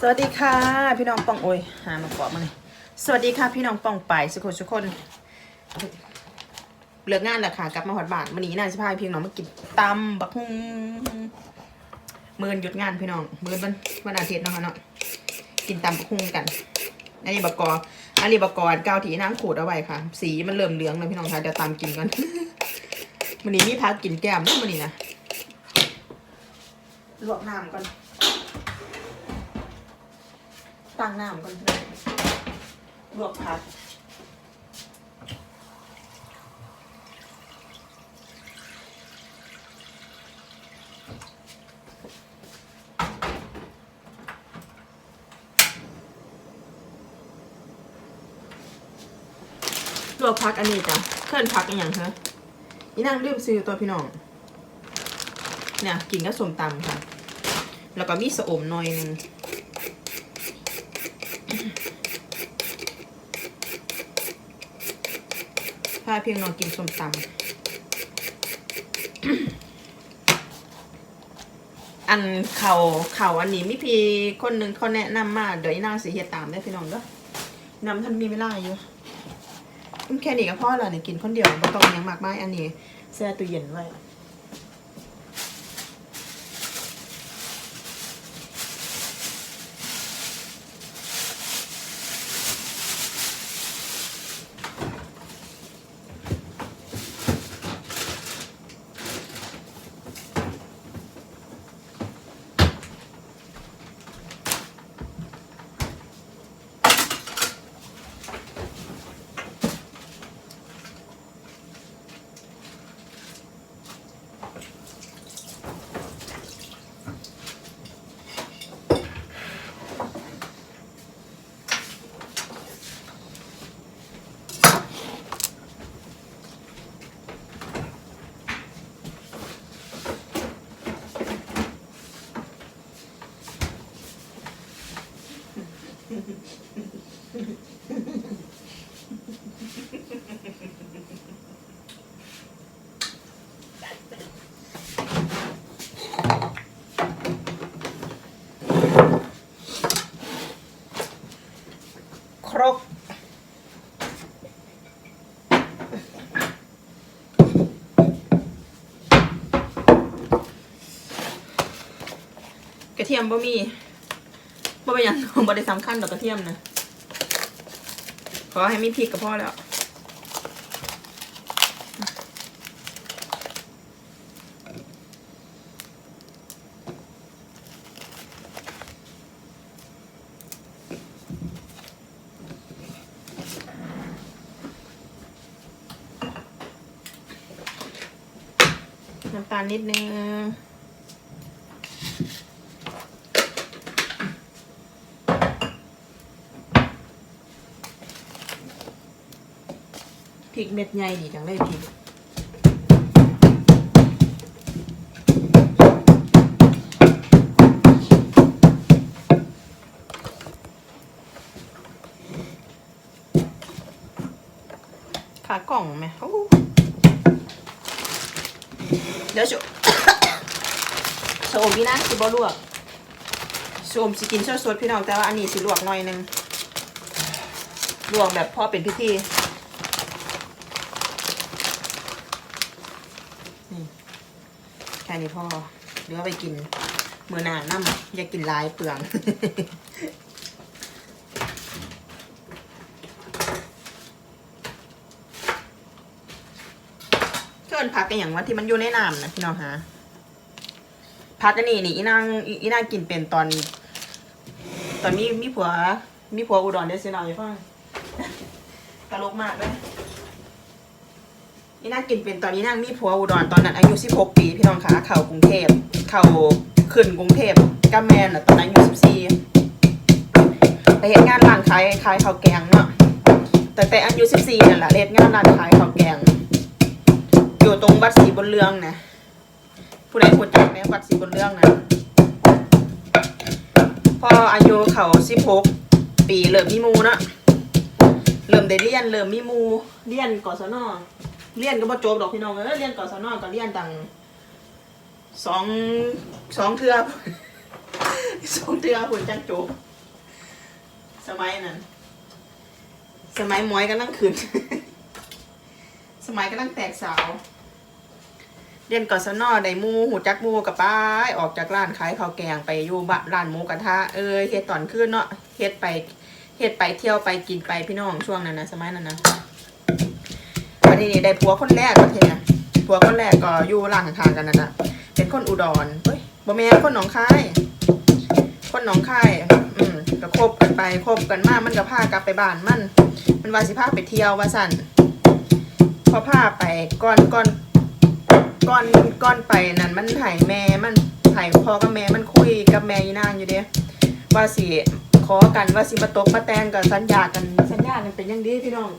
สวัสดีค่ะ พี่น้องปองโอ้ยหามากรอบมาเลยสวัสดีค่ะพี่น้องปองไปายสุขสุขคนเลิกงานแล้วค่ะกลับมาหอดบานวันนี้นายสิพาพี่น้องมากินตำบักฮุงมือนหยุดงานพี่น้องมือนวันวันอาทิตย์นะคะเนาะกินตำบักฮุงกันอันนี้บักกออันนี้บักกอเกาวที่นางขูดเอาไว้ค่ะ สีมันเริ่มเหลืองแล้วพี่น้องคะเดี๋ยวตามกินกันวันนี้มีพักกินแก้มเนาะวันนี้นะลวกน้ำก่อน ตั้งน้ำก่อนเพื่อนลวกผักลวกผักอันนี้จ้ะเคลื่อนผักอันอย่างเหรออีนั่งลืมซื้อตัวพี่น้อง เนี่ยกินก็สมตำค่ะ แล้วก็มีสะอมหน่อยหนึง พาเพียงนอนกินส้มตำอันเขาเขาอันนี้มีพี่คนหนึ่งเขาแนะนำมาเดี๋ยวอีนางสีเฮียตามได้พี่น้องเด้อนำท่านมีเวลาอยู่อืมแค่นี้ก็พอแล้วเนี่ยกินคนเดียวไม่ต้องหยังมากมายอันนี้แช่ตู้เย็นไว้ ระเทียมบ่มีบ่เป็นหยังบ่ได้สำคัญดอกกระเทียมนะขอให้มีพริกก็พอแล้วน้ำตาลนิดนึง พริ กเม็ดใหญ่ดีจังเลยพริกขากล่องไหมโอ้โหเดี๋ยวชุชะอมพี่นะสิบลวกชะอมสิกินสดพี่น้องแต่ว่าอันนี้สิลวกหน่อยหนึงลวกแบบพอเป็นพิธี แค่นี้พ่อเดี๋ยวเอาไปกินเมื่อนานน้ำอย่ากินลายเปลืองเชิญพักกันอย่างว่าที่มันอยู่ในน้ำนะพี่น้องฮะพักกันนี่นี่อีนางอีนางกินเป็นตอน ตอนมีมีผัวมีผัวอุดรได้สินองอย่าฟังตลกมากเลย นี่น่ากินเป็นตอนนี้นางมีผัวอุดรตอนนั้นอายุ 16 ปีพี่น้องคะเข่ากรุงเทพเข่าขึ้นกรุงเทพกับแมนน่ะตอนนั้นอายุ14ไปเฮ็ดงานร้านขายขายข้าวแกงเนาะแต่แต่อายุ14นั่นแหละเฮ็ดงานร้านขายข้าวแกง อยู่ตรงวัดศรีบนเรืองนะผู้ใดรู้จักไหมวัดศรีบนเรืองนะพออายุเขา16ปีเริ่มมีมูเนาะเริ่มได้เรียนเริ่มมีมูเรียนกศน เรียนก็บ่จบดอกพี่น้องเอ้ยเรียนกศนก็เรียนตังสองสองเทือสองเตือหุ่นจังโจกสมัยนั้น สมัยมวยก็นั่งขืนสมัยก็นั่งแตกสาว เรียนกศนได้มูหูจักมูกับป้ายออกจากร้านขายข้าวแกงไปอยู่บะร้านหมูกระทะเอ้ยเฮ็ดตอนคืนเนาะเฮ็ดไปเฮ็ดไปเที่ยวไปกินไปพี่น้องช่วงนั้นนะสมัยนั้นนะ วันนี้ได้ผัวคนแรกประเทศนผัวคนแรกก็อยู่ร้านข้างๆกันนั่นนะเป็นคนอุดรเฮ้ยบ่แม่คนหนองคาย คนหนองคายอืมก็คบกันไปคบกันมากมันก็พากลับไปบ้านมัน มันว่าสิพาไปเที่ยวว่าสั่นพอพาไปก่อนก่อนก่อนก่อนไปนั่นมันไห้แม่มันไห้พ่อกับแม่มันคุยกับแม่ยีนางอยู่เด้ว่าสิขอกันว่าสิมาตกมาแตงกับสัญญากันสัญญากันเป็นอยังดีพี่น้อง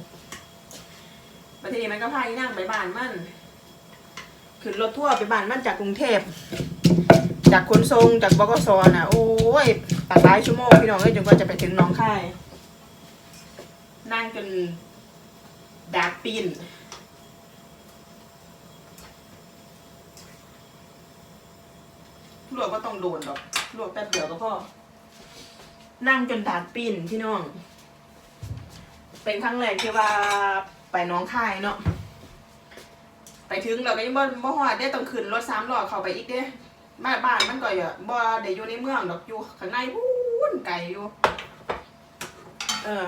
ประเทศมันก็พายีนางไปบ้านมัน ขึ้นรถทั่วไปบ้านมันจากกรุงเทพ จากขนส่งจากบกสน่ะ โอ้ยตัดหลายชั่วโมงพี่น้องเอ้ยจนกว่าจะไปถึงหน้องค่าย นั่งจนดากปีนลวกก็ต้องโดนดอกลวกแป๊บเดียวก็พอนั่งจนดากปีนพี่น้อง เป็นครั้งแรกที่ว่า ไปน้องค่ายเนาะไปถึงเราก็ยังบ่บ่ฮอดได้ต้องขึ้นรถสามล้อเข้าไปอีกเด้บ้าบ้านมันก็อย่าบ่ได้อยู่ในเมืองดอกอยู่ข้างในพูนไกลอยู่ เออ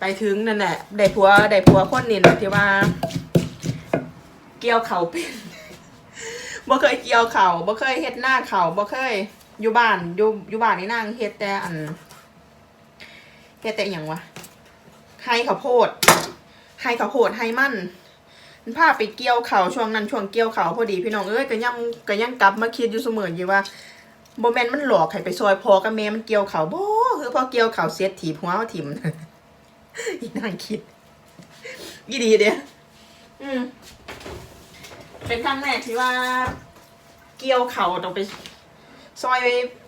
ไปถึงนั่นแหละได้ผัวได้ผัวคนนี่แหละที่ว่า เกี่ยวเข่าเป็นบ่เคยเกี่ยวเข่าบ่เคยเฮ็ดหน้าเข่าบ่เคย อยู่บ้านอยู่อยู่บ้านนี่นางเฮ็ดแต่อันเฮ็ดแต่อย่างวะให้ข้าวโพด ให้ข้าวโพดให้มันมันพาไปเกี่ยวเขาช่วงนั้นช่วงเกี่ยวเขาพอดีพี่น้องเอ้ยก็ยังก็ยังกลับมาคิดอยู่เสมออยู่ว่าโมเมนมันหลอกให้ไปซอยพอกับแม่มันเกี่ยวเขาบ่คือพอเกี่ยวเขาเสียถีบหัวถิ่มอีนั่งคิดยี่ดีเดียอืมเป็นครั้งแรกที่ว่า เกี่ยวเขาต้องไป ซอย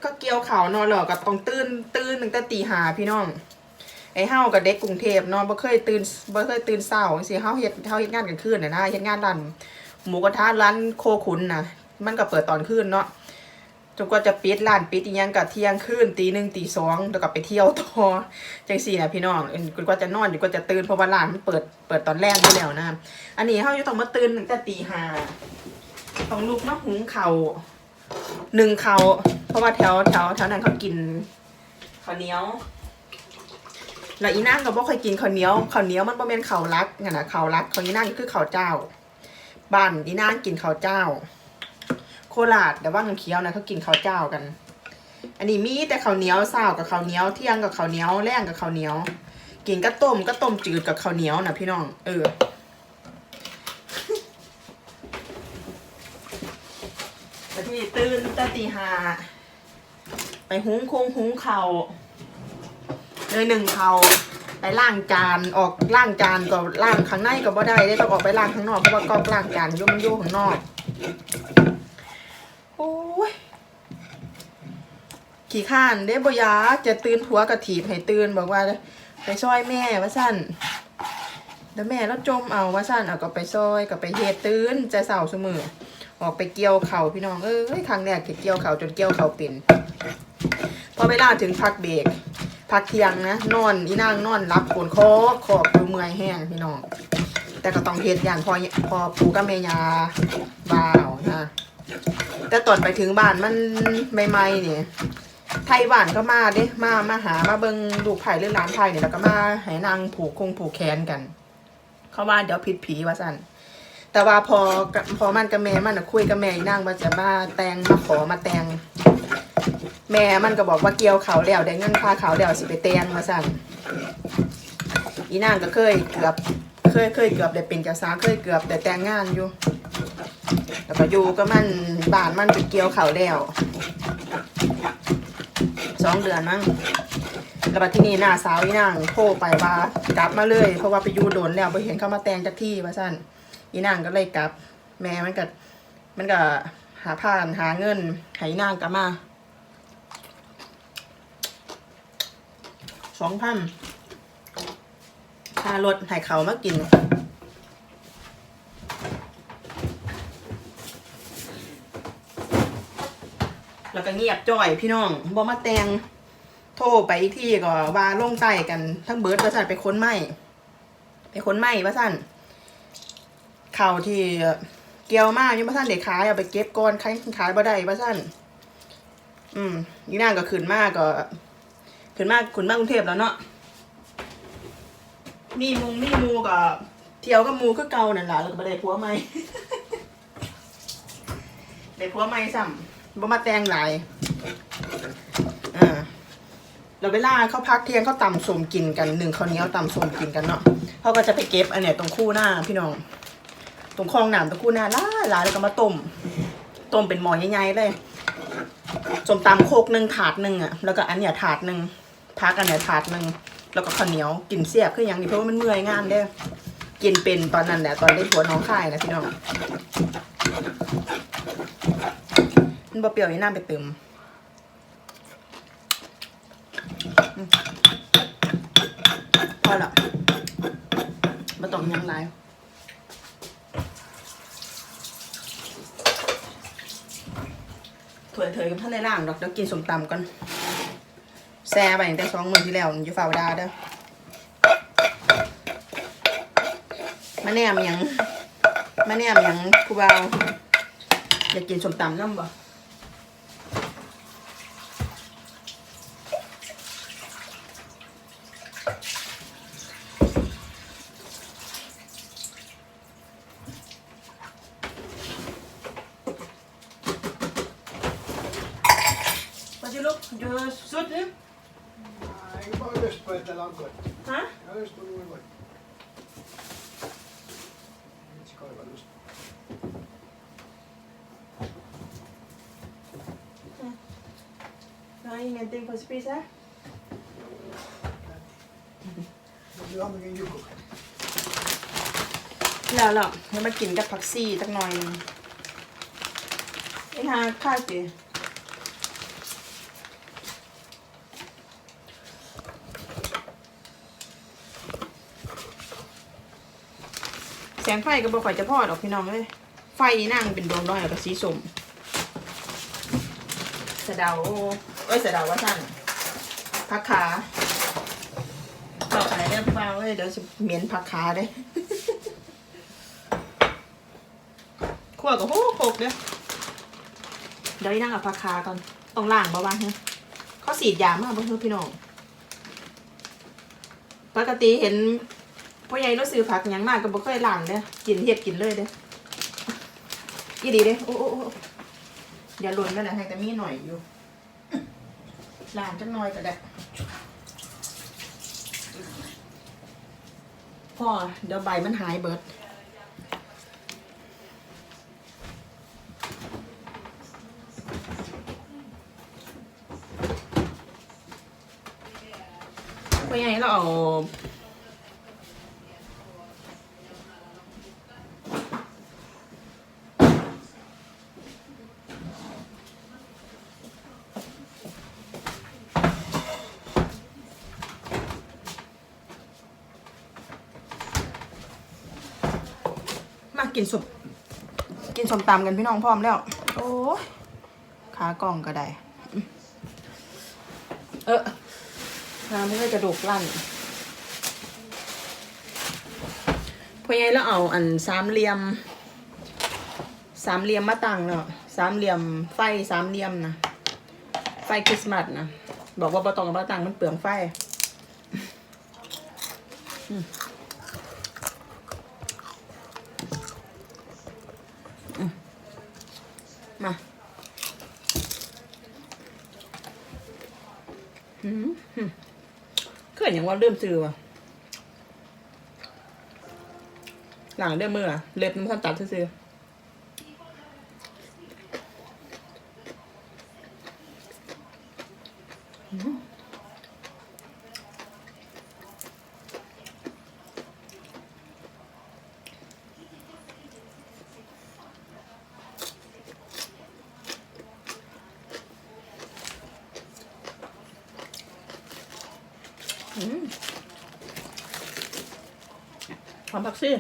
ก็เกี่ยวเขานอนหรอกก็ต้องตื่นตื่นตั้งแต่ตีหาพี่น้อง ไอ้เฮากับเด็กกรุงเทพเนาะบ่เคยตื่นบ่เคยตื่นเช้าจังซี่เฮาเฮ็ดเฮาเฮ็ดงานกลางคืนน่ะนะเฮ็ดงานร้านหมูกระทะร้านโคขุนน่ะ มันก็เปิดตอนคืนเนาะจนกว่าจะปิดร้านปิดอีหยังก็เที่ยงคืนตีหนึ่งตีสองแล้วก็ไปเที่ยวต่อจังซี่น่ะพี่น้องจนกว่าจะนอนจนกว่าจะตื่นเพราะว่าร้านมันเปิดเปิดตอนแรกอยู่แล้วนะอันนี้เฮาจะต้องมาตื่นตั้งแต่ตีห้าต้องลุกมาหุงข้าวหนึ่งข้าวเพราะว่าแถวแถวแถวนั้นเขากินข้าวเหนียว แล้วอีนางก็บ่ค่อยกินข้าวเหนียวข้าวเหนียวมันบ่แม่นข้าวรักนั่นน่ะข้าวรักของอีนางคือข้าวเจ้า บ้านอีนางกินข้าวเจ้า โคราชแต่ว่าน้ำเขียวนะเขากินข้าวเจ้ากัน อันนี้มีแต่ข้าวเหนียวเช้ากับข้าวเหนียวเที่ยงกับข้าวเหนียวแรงกับข้าวเหนียว กินก็ต้มก็ต้มจืดกับข้าวเหนียวนะพี่น้อง เออแต่ที่ตื่นตั้งตีห้าไปหุงคงหุงเข้า เลยหนึ่งเขาไปล้างจานออกล้างจานก็ล้างข้างในก็บ่ได้ได้ต้องออกไปล้างข้างนอกเพราะว่าก็ล้างจานยุ่มันยู่ข้างนอกโอ้ยขี่ข้านได้บยาจะตื่นผัวกระถีบให้ตื่นบอกว่าไปซอยแม่ว่าสั้นแล้วแม่แล้วจมเอาว่าสั้นเอาก็ไปซอยก็ไปเฮ็ดตื่นใจเศร้าเสมอออกไปเกี่ยวเข่าพี่น้องเอ้ยครั้งแรกเกี่ยวเข่าจนเกี่ยวเข่าเป็นพอเวลาถึงพักเบรก พักเที่ยงนะนอนอีนางนอนรับโกนคอขอบดูเมื่อยแห้งพี่น้อง แต่ก็ต้องเฮ็ดอย่างพอพอปูกับเมยาบ่าวนะแต่ตอนไปถึงบ้านมันใหม่ๆเนี่ยไทยบ้านก็มาเด้มามาหามาเบิงลูไผ่หรือหลานไผ่เนี่ยแล้วก็มาให้นางผูกคงผูกแขนกัน เขาว่าเดี๋ยวผิดผีว่าสั่นแต่ว่าพอพอมันกับแม่มันคุยกับแม่อีนางว่าจะมาแตงมาขอมาแตง แม่มันก็บอกว่าเกี่ยวเขาแล้วได้เงินค่าเขาแล้วสิไปเตียงมาสั่นอีนางก็เคยเกือบเคยเคยเกือบได้เป็นเจ้าสาวเคยเกือบแต่แต่งงานอยู่แล้วก็อยู่ก็มันบานมันไปเกี่ยวเขาแล้วสองเดือนมั้งแล้วบัดที่นี่หน้าสาวอีนางโทรไปว่ากลับมาเลย เพราะว่าไปอยู่โดนแล้วไปเห็นเขามาแต่งจากที่ว่าสั่นอีนางก็เลยกลับ แม่มันก็มันก็หาผ่านหาเงินให้นางกลับมา องพันค่ารถให้เขามากิน แล้วก็เงียบจ่อยพี่น้องบ่มาแตงโทรไปอีกที่ก็ว่าลงใต้กันทั้งเบิร์ดว่าสั่นไปค้นไม้ไปค้นไม้ว่าสั่นข่าวที่เกี่ยวมากยังว่าสั่นเด็กขายเอาไปเก็บก่อนขายขายบ่ได้ว่าสั่นอืมยี่นางก็ขึ้นมากก็ ขึ้นมากขึ้นมากกรุงเทพแล้วเนาะมีมุงมีมูก็เที่ยวกับมูก็เก่านั่นแหละแล้วก็ไปได้ผัวใหม่ ได้ผัวใหม่ซ้ำบ่มาแต่งหลายอ่าเราเวลาเขาพักเที่ยงเขาตำสมกินกันหนึ่งข้าวเหนียวตำสมกินกันเนาะเขาก็จะไปเก็บอันเนี้ยตรงคู่หน้าพี่น้อง ตรงคลองหนามตรงคู่หน้าล่าหลาแล้วก็มาต้มต้มเป็นหม้อใหญ่ๆเลยสมตำโคกหนึ่งถาดหนึ่งอะแล้วก็อันเนี้ยถาดหนึ่ง พักอันเนี้ยถาดหนึ่งแล้วก็ข้าวเหนียวกินเสียบคืออย่างนี้เพราะว่ามันเมื่อยงานเด้อกินเป็นตอนนั้นแหละตอนได้ผัวน้องค่ายนะพี่น้องมันบ่เปรี้ยวนี่น้ำไปเติมพอละมาต้องยังไรถวยเถยกับท่านในล่างดอกเดี๋ยวกินสมตำก่อน แซ่ไปตั้งแต่สองมือที่แล้วอยู่ฝ่าวดาเด้อมาแนมยังมาแนมยังครูบาอยากกินสมตำน้ำบ่ ingenting på spis här. Vill du ha någon yoghurt? แล้วแล้วเดี๋ยวมากินกับผักซี่สักหน่อยหนึงไอ้ฮาข้าวจีแสงไฟก็บ่ค่อยจะพอดอกพี่น้องเอ้ยไฟนั่งเป็นดวงน้อยกับสีส้มสะเดาเอ้ยสะเดาว่าสั้น ผักขาต่อไปเรื่องเปล่าเอ้ยเดี๋ยวจะเหม็นผักขาเด้ขั่วกับโหกเด้อเดี๋ยวนั่งกับผักขาก่อนต้องล้างบ่วะฮะเขาสีดยามากบ่เฮ้พี่น้องปกติเห็นพ่อใหญ่เราซื้อผักยังมากก็บ่เคยล้างเด้อกินเฮ็ดกินเลยเด้ออีดีเด้อโอ้โอ้อย่าหล่นไปนะให้แต่มีหน่อยอยู่ หลานจังหน่อยก็ได้พ่อเดี๋ยวใบมันหายเบิดพ่อใหญ่เราเอา กินสุปกินสมตำกันพี่น้องพร้อมแล้ว โอ้ยขากล่องก็ได้อืมเออน้ำไม่ได้กระดูกลั่นพอใหญ่แล้วเอาอันสามเหลี่ยม สามเหลี่ยมมาตั้งเนาะสามเหลี่ยมไฟสามเหลี่ยมนะไฟคริสต์มาสนะบอกว่าบ่ต้องเอามาตั้งมันเปลืองไฟอืมอืมมา อืมอืมเคยอย่า งว่าเริ่มซื้อว่ะ หลังเริ่มมืออะเล็บมันทันตัดซื้อ อืมหอมผักชี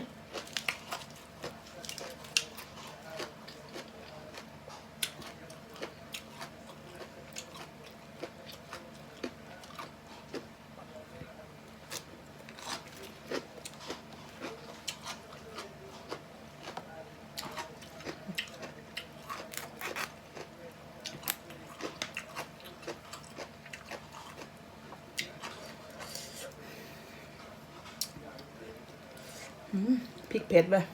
อืมพริกเผ็ดเลย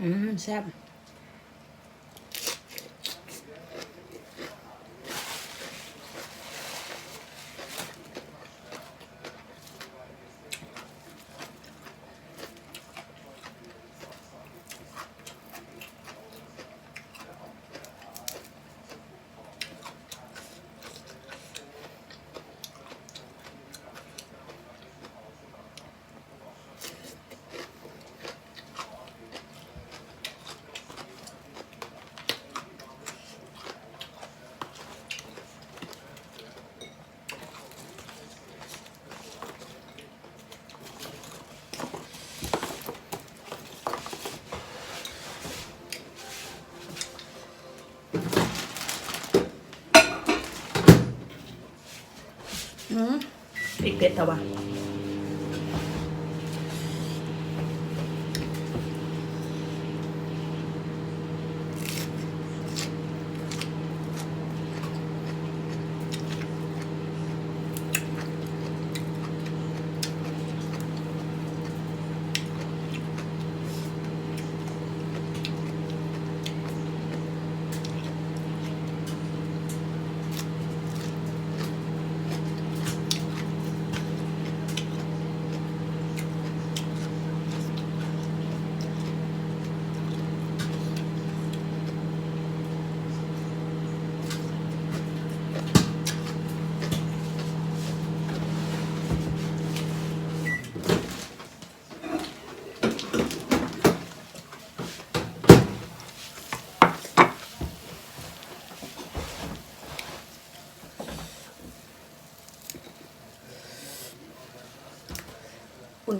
อืมแซ่บอืมพริก เพชรทว่า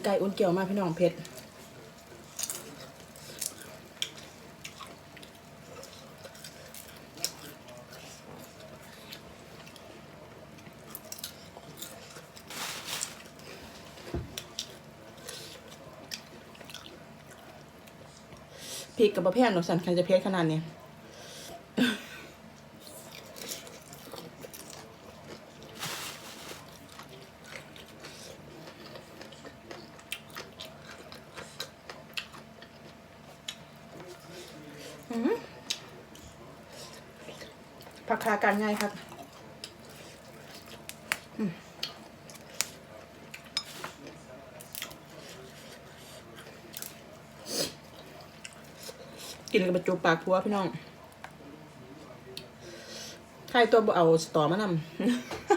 ไก่อุ่นเกี่ยวมากพี่น้องเผ็ดพริกกับบะแพงหนอกสันใครจะเผ็ดขนาดนี้ ผักคากันง่ายครับกินกับประจุปากพัวพี่น้องใครตัวเอาสตอมานำ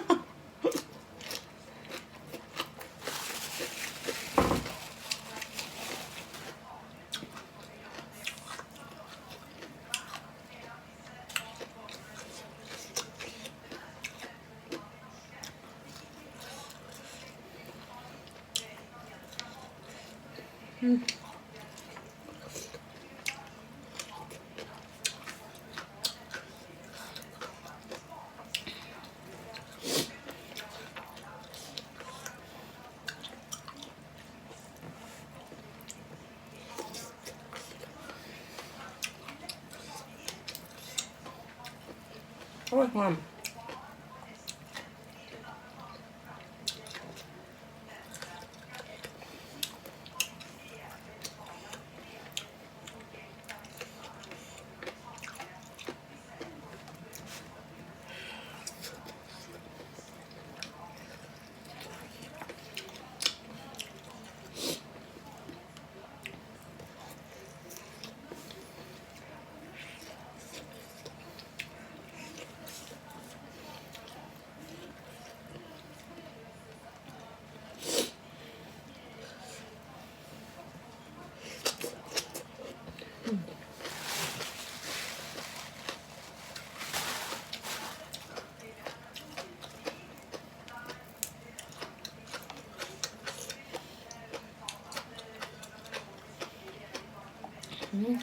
อืม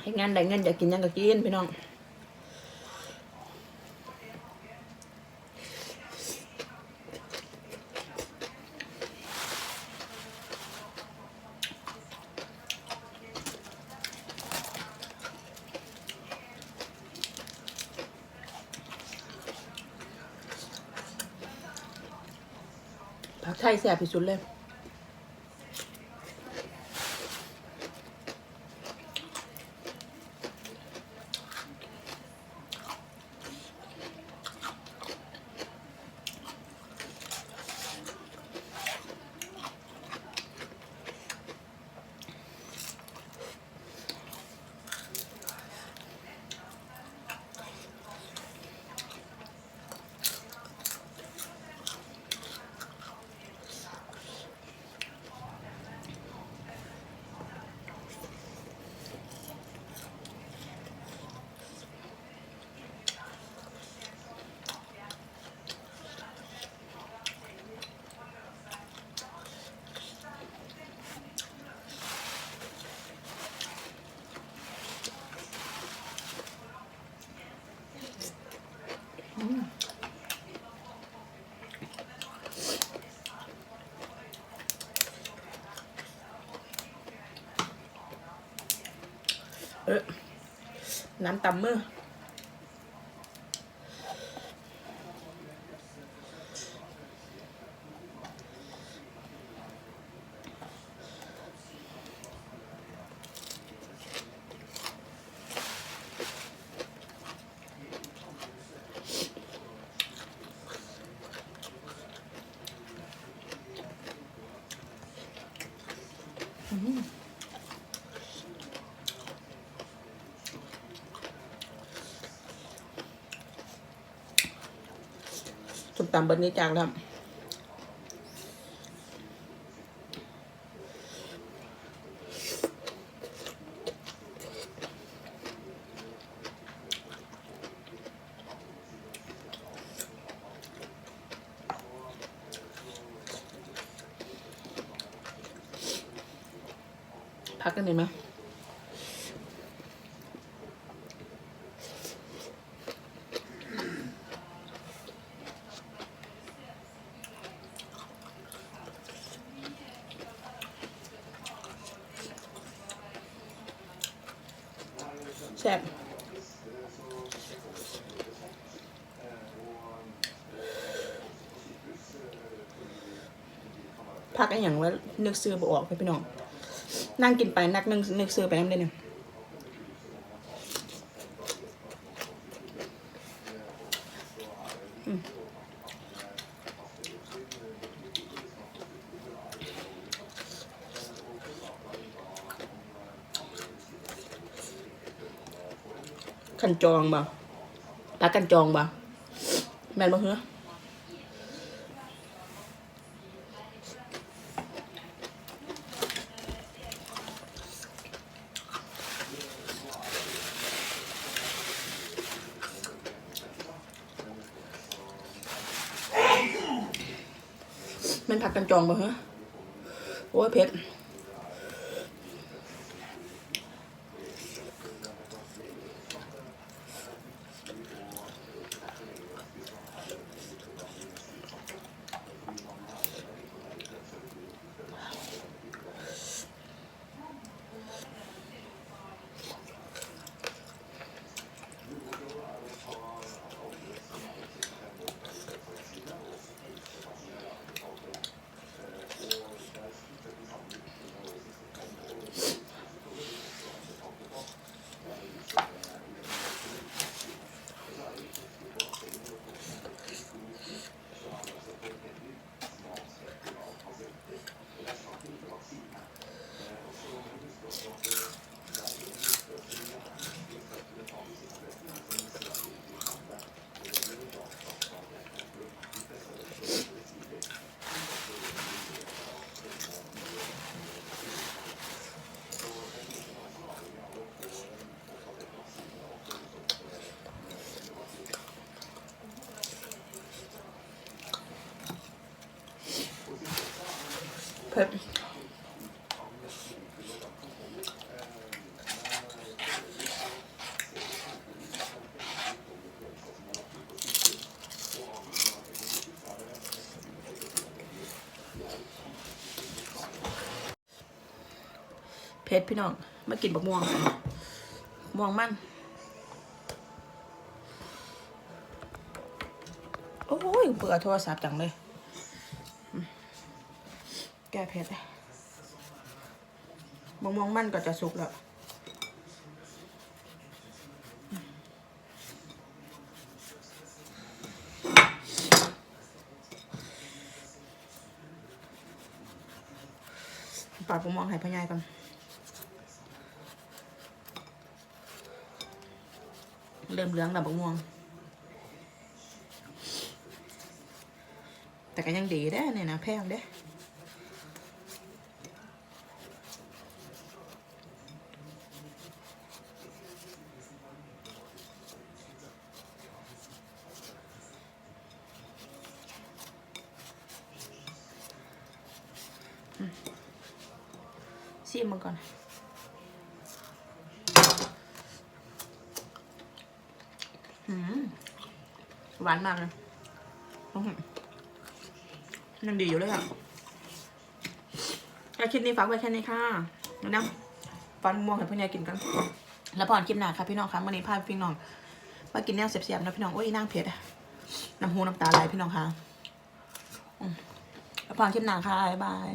ให้งานได้เงินอยากกินหยังก็กินพี่น้อง แซ่บที่สุดเลย เออ น้ำตำมือส้ม ตำเบนนี้จางแล้วพักกันหน่อยไหม อย่างว่านึกซื้อบ่ออกพี่น้อง นั่งกินไปนักนึงนึกซื้อไปน้ำเด่นยอืมขันจองบ่ปลากันจองบ่แม่นบ่เหรอ แมันผักกัน จองบ่เหรอโอ้ยเพชร ผ็ดพี่น้อง มากินบักม่วงม่วงมัน โอ้ยเบื่อโทรศัพท์จังเลย แก้เผ็ดเลยมะม่วงมันก็จะสุกแล้วปาดมม่วงให้พ่อใหญ่กัน เริ่มเหลืองแล้วมะม่วง แต่ก็ยังดีได้เนี่ยนะแพงเด้ออืมซีมมันก่อน อืมหวาน มากเลยยังดีอยู่เลยอะแค่คลิปนี้ฝากไว้แค่นี้ค่ะนะฟันม่วงให้พ่อใหญ่กินกัน แล้วพอนคลิปหน้าค่ะพี่น้องค่ะวันนี้พาพี่น้องมากินแนวเสียบๆนะพี่น้องโอ้ยนั่งเผ็ดอะน้ำหูน้ำตาไหลพี่น้องค่ะแล้วพอนคลิปหน้าค่ะบ๊ายบาย